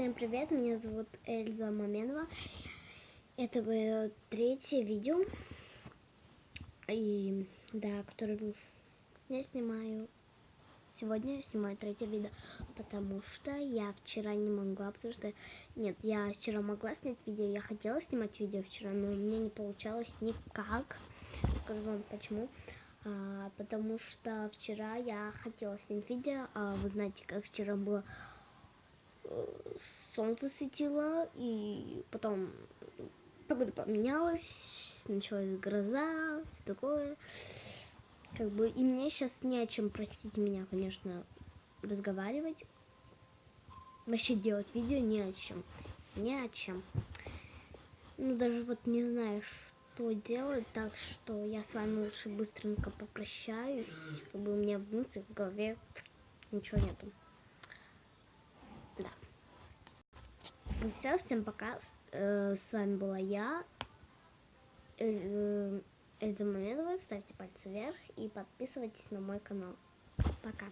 Всем привет, меня зовут Эльза Маменова. Это было третье видео, и да, которое я снимаю. Сегодня я снимаю третье видео, потому что я вчера не могла, потому что... Нет, я вчера могла снять видео, я хотела снимать видео вчера, но у меня не получалось никак. Скажу вам почему. А, потому что вчера я хотела снять видео, а вы знаете, как вчера было солнце светило, и потом погода поменялась, началась гроза, все такое. Как бы, и мне сейчас не о чем, простите меня, конечно, разговаривать. Вообще делать видео не о чем. Не о чем. Ну, даже вот не знаю, что делать, так что я с вами лучше быстренько попрощаюсь, чтобы у меня в мысли в голове ничего нету. Ну все, всем пока. Э, с вами была я, э, Эльза Мамедова. Ставьте пальцы вверх и подписывайтесь на мой канал. Пока.